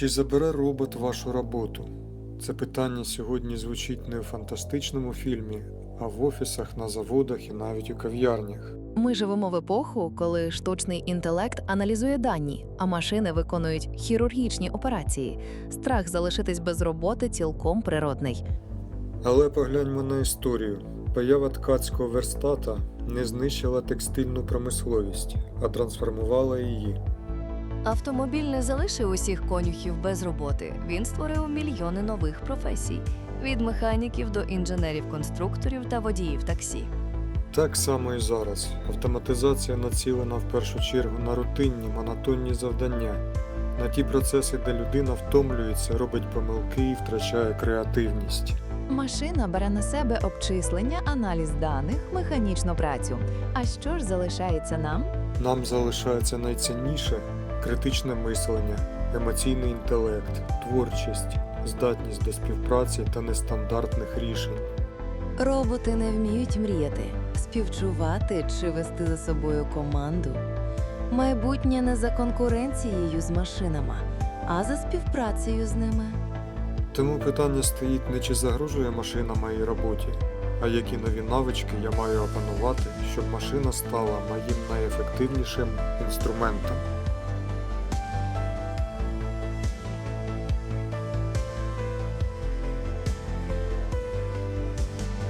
Чи забере робот вашу роботу? Це питання сьогодні звучить не у фантастичному фільмі, а в офісах, на заводах і навіть у кав'ярнях. Ми живемо в епоху, коли штучний інтелект аналізує дані, а машини виконують хірургічні операції. Страх залишитись без роботи цілком природний. Але погляньмо на історію. Поява ткацького верстата не знищила текстильну промисловість, а трансформувала її. Автомобіль не залишив усіх конюхів без роботи. Він створив мільйони нових професій від механіків до інженерів-конструкторів та водіїв таксі. Так само і зараз. Автоматизація націлена в першу чергу на рутинні, монотонні завдання, на ті процеси, де людина втомлюється, робить помилки і втрачає креативність. Машина бере на себе обчислення, аналіз даних, механічну працю. А що ж залишається нам? Нам залишається найцінніше критичне мислення, емоційний інтелект, творчість, здатність до співпраці та нестандартних рішень. Роботи не вміють мріяти, співчувати чи вести за собою команду. Майбутнє не за конкуренцією з машинами, а за співпрацею з ними. Тому питання стоїть не чи загрожує машина моїй роботі, а які нові навички я маю опанувати, щоб машина стала моїм найефективнішим інструментом.